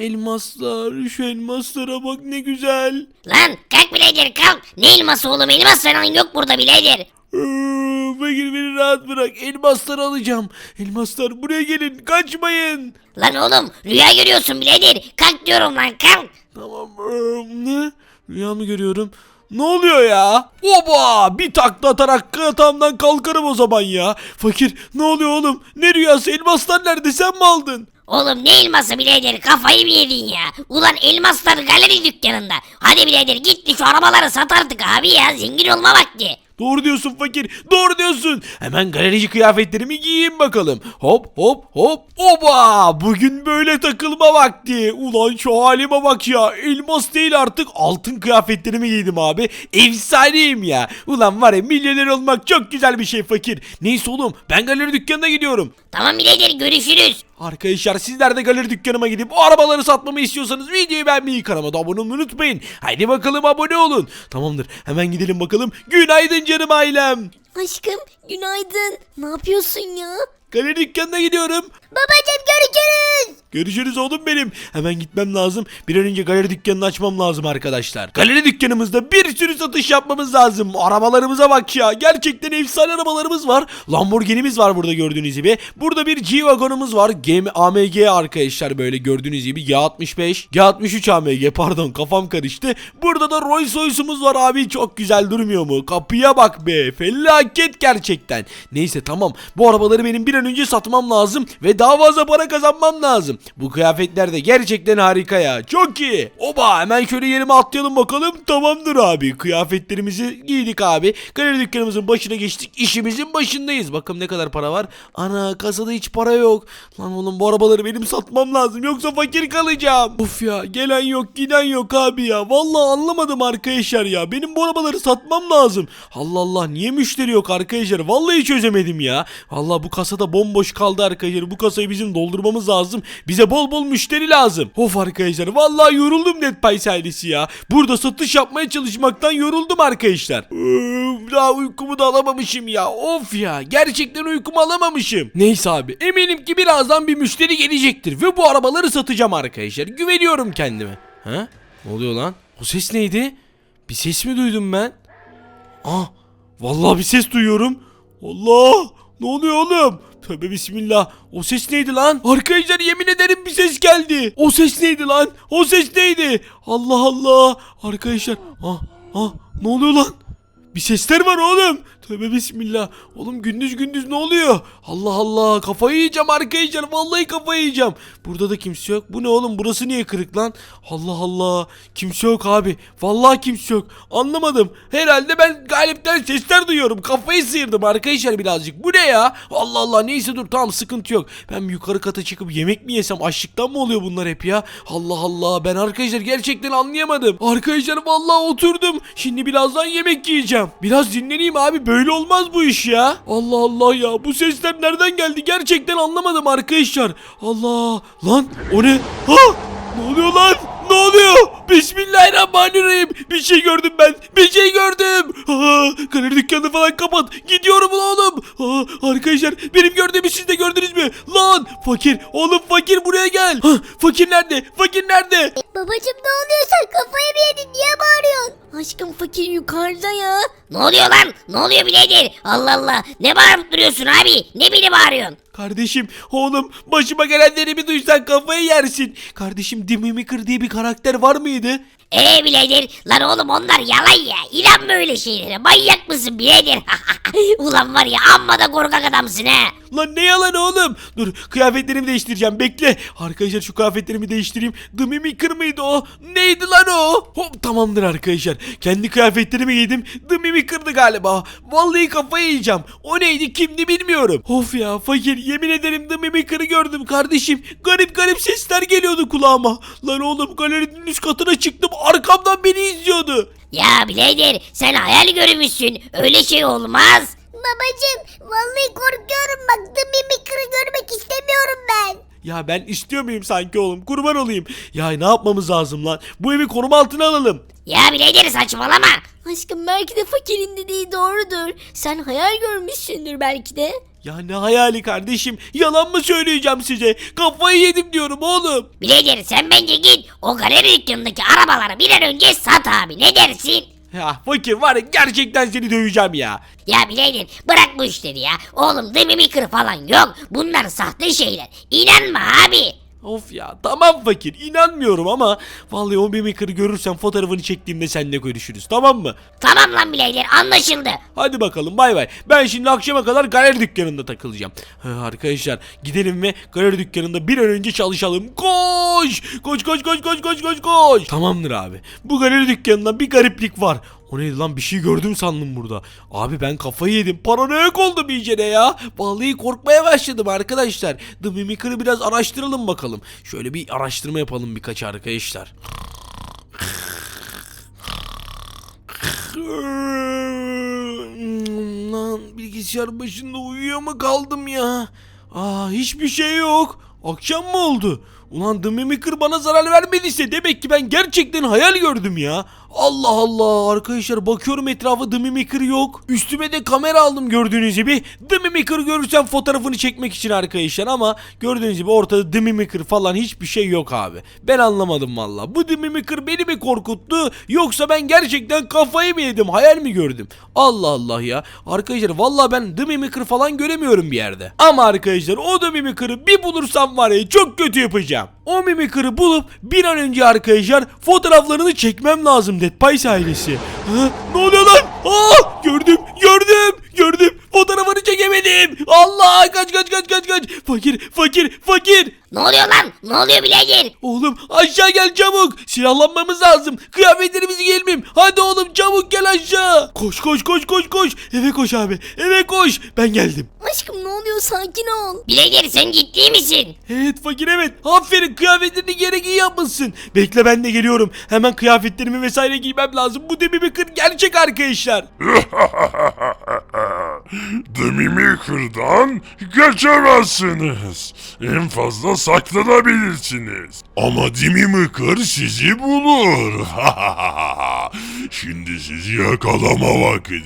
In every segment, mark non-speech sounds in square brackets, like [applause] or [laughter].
Elmaslar şu elmaslara bak ne güzel. Lan kalk birader kalk. Ne elması oğlum elmas falan yok burada birader. Fakir beni rahat bırak. Elmasları alacağım. Elmaslar buraya gelin. Kaçmayın. Lan oğlum rüya görüyorsun birader. Kalk diyorum lan kalk. Tamam. Ne? Rüya mı görüyorum? Ne oluyor ya? Oba! Bir takla atarak yatağımdan kalkarım o zaman ya. Fakir ne oluyor oğlum? Ne rüyası? Elmaslar nerede? Sen mi aldın? Oğlum ne elması birader kafayı mı yedin ya? Ulan elmaslar galeri dükkanında. Hadi birader git de şu arabaları sat artık abi ya zengin olma vakti. Doğru diyorsun fakir. Doğru diyorsun. Hemen galerici kıyafetlerimi giyeyim bakalım. Hop hop hop. Oba! Bugün böyle takılma vakti. Ulan şu halime bak ya. Elmas değil artık altın kıyafetlerimi giydim abi. Efsaneyim ya. Ulan var ya milyoner olmak çok güzel bir şey fakir. Neyse oğlum ben galeri dükkanına gidiyorum. Tamam birader görüşürüz. Arkadaşlar sizler de galeri dükkanıma gidip o arabaları satmamı istiyorsanız videoyu beğenmeyi kanalıma da abone olmayı unutmayın. Haydi bakalım abone olun. Tamamdır hemen gidelim bakalım. Günaydın canım ailem. Aşkım günaydın. Ne yapıyorsun ya? Galeri dükkanına gidiyorum. Babacım görüşürüz. Görüşürüz oğlum benim. Hemen gitmem lazım. Bir an önce galeri dükkanını açmam lazım arkadaşlar. Galeri dükkanımızda bir sürü satış yapmamız lazım. Arabalarımıza bak ya. Gerçekten efsane arabalarımız var. Lamborghini'miz var burada gördüğünüz gibi. Burada bir G-Wagon'umuz var. Game AMG arkadaşlar böyle gördüğünüz gibi. G65, G63 AMG pardon kafam karıştı. Burada da Rolls Royce'umuz var abi. Çok güzel durmuyor mu? Kapıya bak be. Felaket gerçekten. Neyse tamam. Bu arabaları benim bir an önce satmam lazım. Ve daha fazla para kazanmam lazım. Bu kıyafetler de gerçekten harika ya. Çok iyi. Oba hemen şöyle yerime atlayalım bakalım. Tamamdır abi. Kıyafetlerimizi giydik abi. Galeri dükkanımızın başına geçtik. İşimizin başındayız. Bakın ne kadar para var. Ana kasada hiç para yok. Lan oğlum bu arabaları benim satmam lazım. Yoksa fakir kalacağım. Of ya gelen yok giden yok abi ya. Vallahi anlamadım arkadaşlar ya. Benim bu arabaları satmam lazım. Allah Allah niye müşteri yok arkadaşlar. Vallahi çözemedim ya. Vallahi bu kasada bomboş kaldı arkadaşlar. Bu kasayı bizim doldurmamız lazım. Bize bol bol müşteri lazım. Of arkadaşlar vallahi yoruldum NetPay ailesi ya. Burada satış yapmaya çalışmaktan yoruldum arkadaşlar. Daha uykumu da alamamışım ya. Of ya gerçekten uykumu alamamışım. Neyse abi eminim ki birazdan bir müşteri gelecektir. Ve bu arabaları satacağım arkadaşlar. Güveniyorum kendime. Ha? Ne oluyor lan? O ses neydi? Bir ses mi duydum ben? Ah vallahi bir ses duyuyorum. Allah ne oluyor oğlum? Tövbe bismillah. O ses neydi lan? Arkadaşlar yemin ederim bir ses geldi. O ses neydi lan? O ses neydi? Allah Allah. Arkadaşlar. Ah ah ne oluyor lan? Bir sesler var oğlum. Tövbe bismillah. Oğlum gündüz gündüz ne oluyor? Allah Allah kafayı yiyeceğim arkadaşlar. Vallahi kafayı yiyeceğim. Burada da kimse yok. Bu ne oğlum burası niye kırık lan? Allah Allah. Kimse yok abi. Vallahi kimse yok. Anlamadım. Herhalde ben galipten sesler duyuyorum. Kafayı sıyırdım arkadaşlar birazcık. Bu ne ya? Allah Allah neyse dur tamam sıkıntı yok. Ben yukarı kata çıkıp yemek mi yesem? Açlıktan mı oluyor bunlar hep ya? Allah Allah ben arkadaşlar gerçekten anlayamadım. Arkadaşlar vallahi oturdum. Şimdi birazdan yemek yiyeceğim. Biraz dinleneyim abi. Böyle olmaz bu iş ya. Allah Allah ya. Bu sesler nereden geldi? Gerçekten anlamadım arkadaşlar. Allah. Lan o ne? Ha? Ne oluyor lan? Ne oluyor? Bismillahirrahmanirrahim. Bir şey gördüm ben. Bir şey gördüm. Galeri dükkanı falan kapat. Gidiyorum lan oğlum. Ha, arkadaşlar benim gördüğümü siz de gördünüz mü? Lan fakir. Oğlum fakir buraya gel. Ha, fakir nerede? Fakir nerede? Babacım ne oluyor sen kafayı mı yedin niye bağırıyorsun? Aşkım fakir yukarıda ya. Ne oluyor lan? Ne oluyor birader? Allah Allah. Ne bağırıp duruyorsun abi? Ne beni bağırıyorsun? Kardeşim oğlum başıma gelenleri bir duysan kafayı yersin. Kardeşim Dimimikır diye bir karakter var mıydı? Ee birader lan oğlum onlar yalan ya. İnan böyle şeylere. Manyak mısın birader? [laughs] Ulan var ya amma da korkak adamsın ha. Lan ne yalan oğlum? Dur kıyafetlerimi değiştireceğim bekle. Arkadaşlar şu kıyafetlerimi değiştireyim. The Mimikır mıydı o? Neydi lan o? Hop tamamdır arkadaşlar. Kendi kıyafetlerimi giydim. The Mimikır'dı galiba. Vallahi kafayı yiyeceğim. O neydi kimdi bilmiyorum. Of ya fakir yemin ederim The Mimikır'ı gördüm kardeşim. Garip garip sesler geliyordu kulağıma. Lan oğlum galerinin üst katına çıktım. Arkamdan beni izliyordu. Ya birader sen hayal görmüşsün. Öyle şey olmaz. Babacım vallahi korkuyorum bak The Mimicry görmek istemiyorum ben. Ya ben istiyor muyum sanki oğlum? Kurban olayım. Ya ne yapmamız lazım lan? Bu evi koruma altına alalım. Ya birader saçmalama. Aşkım belki de fakirin dediği doğrudur. Sen hayal görmüşsündür belki de. Ya ne hayali kardeşim? Yalan mı söyleyeceğim size? Kafayı yedim diyorum oğlum. Birader sen bence git o galeri dükkanındaki arabaları bir an önce sat abi ne dersin? Ya fakir var ya gerçekten seni döveceğim ya. Ya birader bırak bu işleri ya. Oğlum The Mimikry falan yok. Bunlar sahte şeyler. İnanma abi. Of ya tamam fakir inanmıyorum ama vallahi o mimikri görürsem fotoğrafını çektiğimde seninle görüşürüz tamam mı? Tamam lan birader anlaşıldı. Hadi bakalım bay bay. Ben şimdi akşama kadar galeri dükkanında takılacağım. Ha, arkadaşlar gidelim ve galeri dükkanında bir an önce çalışalım. Koş! Koş koş koş koş koş koş koş. Tamamdır abi. Bu galeri dükkanında bir gariplik var. O neydi lan bir şey gördüm sandım burada. Abi ben kafayı yedim. Paranoyak oldum iyicene ya. Vallahi korkmaya başladım arkadaşlar. The Mimicry'ı biraz araştıralım bakalım. Şöyle bir araştırma yapalım birkaç arkadaşlar. Lan bilgisayar başında uyuyor mu kaldım ya? Aa hiçbir şey yok. Akşam mı oldu? Ulan The Mimikry bana zarar vermediyse demek ki ben gerçekten hayal gördüm ya. Allah Allah arkadaşlar bakıyorum etrafa The Mimikry yok. Üstüme de kamera aldım gördüğünüz gibi. The Mimikry görürsem fotoğrafını çekmek için arkadaşlar ama gördüğünüz gibi ortada The Mimikry falan hiçbir şey yok abi. Ben anlamadım valla. Bu The Mimikry beni mi korkuttu yoksa ben gerçekten kafayı mı yedim hayal mi gördüm? Allah Allah ya. Arkadaşlar valla ben The Mimikry falan göremiyorum bir yerde. Ama arkadaşlar o The Mimikry bir bulursam var ya çok kötü yapacağım. O Mimikry bulup bir an önce arkadaşlar fotoğraflarını çekmem lazım Dead Pies ailesi. Ha, ne oluyor lan? Aa, gördüm gördüm gördüm. Fotoğrafını çekemedim. Allah kaç kaç kaç kaç kaç. Fakir fakir fakir. Ne oluyor lan? Ne oluyor birader? Oğlum aşağı gel çabuk. Silahlanmamız lazım. Kıyafetlerimizi giyelim. Hadi oğlum çabuk gel aşağı. Koş koş koş koş koş. Eve koş abi. Eve koş. Ben geldim. Aşkım ne oluyor sakin ol. Birader sen ciddi misin? Evet fakir evet. Aferin kıyafetlerini gerek iyi yapmışsın. Bekle ben de geliyorum. Hemen kıyafetlerimi vesaire giymem lazım. Bu demi bir kır gerçek arkadaşlar. [laughs] Demimi kırdan geçemezsiniz. En fazla saklanabilirsiniz. Ama Dimimi kır sizi bulur. [laughs] Şimdi sizi yakalama vakti.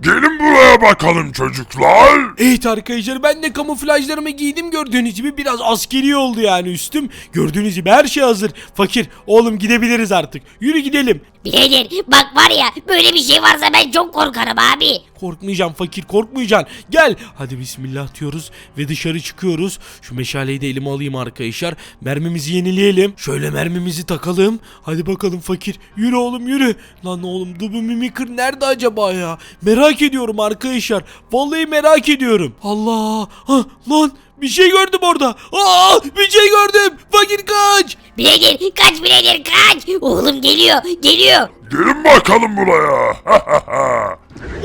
Gelin buraya bakalım çocuklar. Evet arkadaşlar ben de kamuflajlarımı giydim gördüğünüz gibi biraz askeri oldu yani üstüm. Gördüğünüz gibi her şey hazır. Fakir oğlum gidebiliriz artık. Yürü gidelim. Birader bak var ya böyle bir şey varsa ben çok korkarım abi. Korkmayacağım fakir korkmayacaksın. Gel. Hadi bismillah diyoruz ve dışarı çıkıyoruz. Şu meşaleyi de elime alayım arkadaşlar. Mermimizi yenileyelim. Şöyle mermimizi takalım. Hadi bakalım fakir. Yürü oğlum yürü. Lan oğlum Dubu Mimikır nerede acaba ya? Merak ediyorum arkadaşlar. Vallahi merak ediyorum. Allah. Ha, lan bir şey gördüm orada. Aa bir şey gördüm. Fakir kaç. Birader kaç birader kaç. Oğlum geliyor geliyor. Gelin bakalım buraya. [laughs]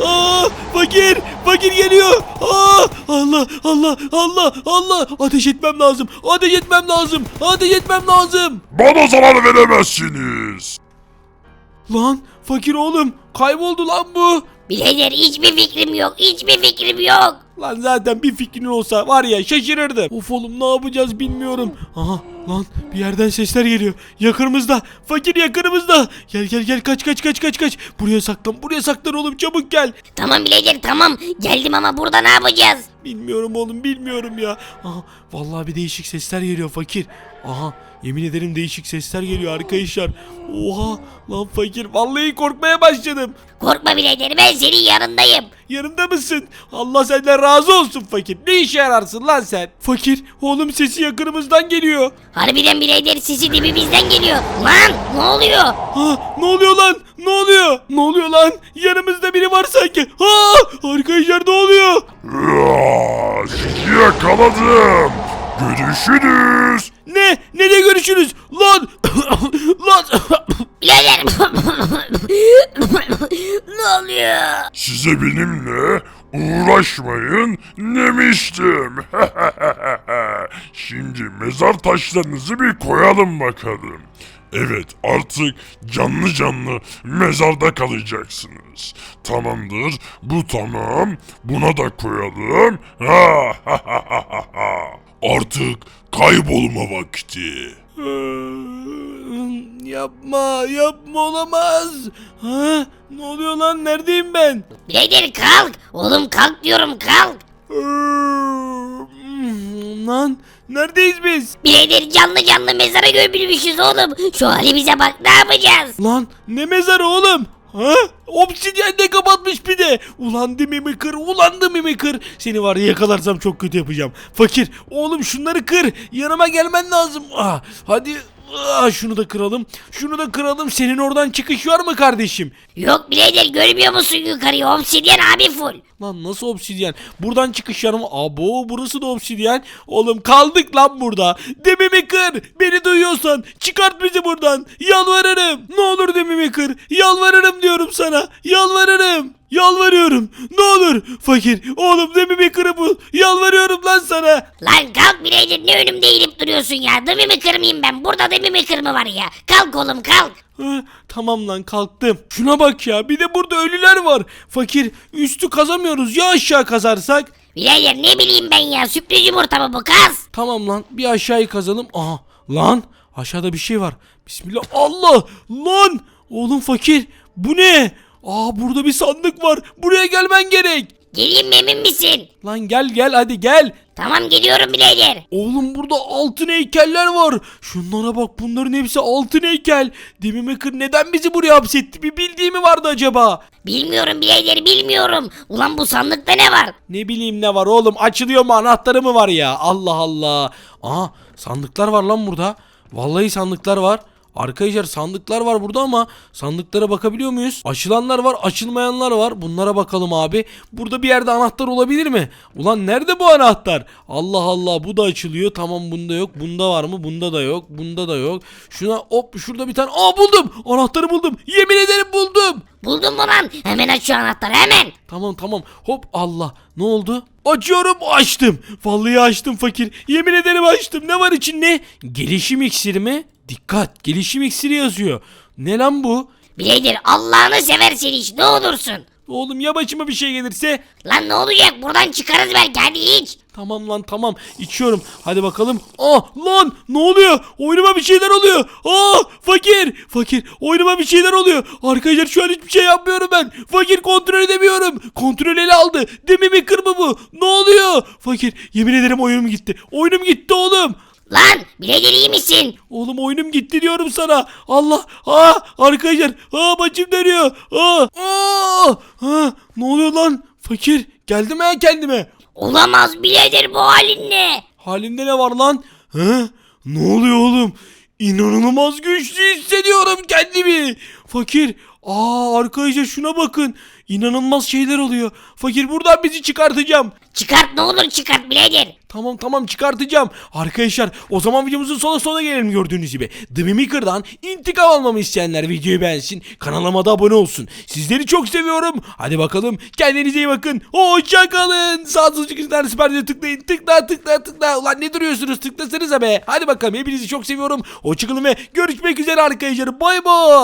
Aa fakir fakir geliyor. Aa Allah Allah Allah Allah ateş etmem lazım. Ateş etmem lazım. Ateş etmem lazım. Bana zarar veremezsiniz. Lan fakir oğlum kayboldu lan bu. Birader hiçbir fikrim yok hiçbir fikrim yok. Lan zaten bir fikrin olsa var ya şaşırırdım. Of oğlum ne yapacağız bilmiyorum. Aha lan bir yerden sesler geliyor. Yakınımızda. Fakir yakınımızda. Gel gel gel kaç kaç kaç kaç kaç. Buraya saklan buraya saklan oğlum çabuk gel. Tamam birader tamam geldim ama burada ne yapacağız? Bilmiyorum oğlum bilmiyorum ya. Aha vallahi bir değişik sesler geliyor fakir. Aha yemin ederim değişik sesler geliyor arkadaşlar. Oha lan fakir vallahi korkmaya başladım. Korkma birader ben senin yanındayım. Yanımda mısın? Allah senden razı olsun fakir. Ne işe yararsın lan sen? Fakir oğlum sesi yakınımızdan geliyor. Harbiden birader sesi dibimizden geliyor. Lan ne oluyor? Ha ne oluyor lan? Ne oluyor? Ne oluyor lan? Yanımızda biri var sanki. Ha arkadaşlar ne oluyor? Ya, sizi yakaladım. Görüşürüz. Ne? Nereye görüşürüz? Lan! [coughs] lan! [coughs] Birader [coughs] ne oluyor? Size benimle uğraşmayın demiştim. [laughs] Şimdi mezar taşlarınızı bir koyalım bakalım. Evet artık canlı canlı mezarda kalacaksınız. Tamamdır bu tamam buna da koyalım. [laughs] artık kaybolma vakti. Yapma yapma olamaz. Ha? Ne oluyor lan neredeyim ben? Birader kalk. Oğlum kalk diyorum kalk. Lan neredeyiz biz? Birader canlı canlı mezara gömülmüşüz oğlum. Şu halimize bak ne yapacağız? Lan ne mezarı oğlum? Ha? Obsidyen de kapatmış bir de. Ulan ulan dimimi kır. Seni var ya yakalarsam çok kötü yapacağım. Fakir, oğlum şunları kır. Yanıma gelmen lazım. Ah, hadi ah, şunu da kıralım. Şunu da kıralım. Senin oradan çıkış var mı kardeşim? Yok birader görmüyor musun yukarıyı? Obsidyen abi full. Lan nasıl obsidyen? Buradan çıkış yanıma. Abo burası da obsidyen. Oğlum kaldık lan burada. Demimi kır. Beni duyuyorsan çıkart bizi buradan. Yalvarırım. Ne olur demimi kır. Yalvarırım diyorum sana. Yalvarırım. Yalvarıyorum. Ne olur. Fakir. Oğlum demimi kırı bu. Yalvarıyorum lan sana. Lan kalk birader ne önümde eğilip duruyorsun ya? Dımımı kırmayayım ben. Burada dımımı kırma var ya. Kalk oğlum kalk. Hı, tamam lan kalktım. Şuna bak ya. Bir de burada ölüler var. Fakir. Üstü kazamıyoruz. Ya aşağı kazarsak? Birader ne bileyim ben ya. Sürpriz yumurta mı bu kaz? Tamam lan bir aşağıyı kazalım. Aha lan aşağıda bir şey var. Bismillah Allah lan oğlum fakir bu ne? Aa burada bir sandık var. Buraya gelmen gerek. Geleyim mi emin misin? Lan gel gel hadi gel. Tamam geliyorum birader. Oğlum burada altın heykeller var. Şunlara bak bunların hepsi altın heykel. Demimakır neden bizi buraya hapsetti? Bir bildiği mi vardı acaba? Bilmiyorum birader bilmiyorum. Ulan bu sandıkta ne var? Ne bileyim ne var oğlum açılıyor mu anahtarı mı var ya Allah Allah. Aa sandıklar var lan burada. Vallahi sandıklar var. Arkadaşlar sandıklar var burada ama sandıklara bakabiliyor muyuz? Açılanlar var açılmayanlar var. Bunlara bakalım abi. Burada bir yerde anahtar olabilir mi? Ulan nerede bu anahtar? Allah Allah bu da açılıyor. Tamam bunda yok. Bunda var mı? Bunda da yok. Bunda da yok. Şuna hop şurada bir tane. Aa buldum. Anahtarı buldum. Yemin ederim buldum. Buldun mu lan? Hemen aç şu anahtarı hemen. Tamam tamam. Hop Allah. Ne oldu? Açıyorum açtım. Vallahi açtım fakir. Yemin ederim açtım. Ne var içinde? Gelişim iksiri mi? Dikkat gelişim iksiri yazıyor. Ne lan bu? Birader Allah'ını seversen hiç ne olursun. Oğlum ya başıma bir şey gelirse? Lan ne olacak buradan çıkarız belki hadi iç. Tamam lan tamam içiyorum. Hadi bakalım. Aa lan ne oluyor? Oyunuma bir şeyler oluyor. Aa fakir. Fakir oyunuma bir şeyler oluyor. Arkadaşlar şu an hiçbir şey yapmıyorum ben. Fakir kontrol edemiyorum. Kontrol ele aldı. Demi mi kır mı bu? Ne oluyor? Fakir yemin ederim oyunum gitti. Oyunum gitti oğlum. Lan birader iyi misin? Oğlum oyunum gitti diyorum sana. Allah. Aa arkadaşlar. Aa başım dönüyor. Aa. Aa. Ha, ne oluyor lan? Fakir geldim ha kendime. Olamaz birader bu halin ne? Halimde ne var lan? He? Ne oluyor oğlum? İnanılmaz güçlü hissediyorum kendimi. Fakir. Aa arkadaşlar şuna bakın. İnanılmaz şeyler oluyor. Fakir buradan bizi çıkartacağım. Çıkart ne olur çıkart birader. Tamam tamam çıkartacağım. Arkadaşlar o zaman videomuzun sona sona gelelim gördüğünüz gibi. The Mimicker'dan intikam almamı isteyenler videoyu beğensin. Kanalıma da abone olsun. Sizleri çok seviyorum. Hadi bakalım kendinize iyi bakın. Hoşçakalın. Sağ sol çıkışlar süper tıklayın. Tıkla tıkla tıkla. Ulan ne duruyorsunuz tıklasanıza be. Hadi bakalım hepinizi çok seviyorum. Hoşçakalın ve görüşmek üzere arkadaşlar. Bay bay.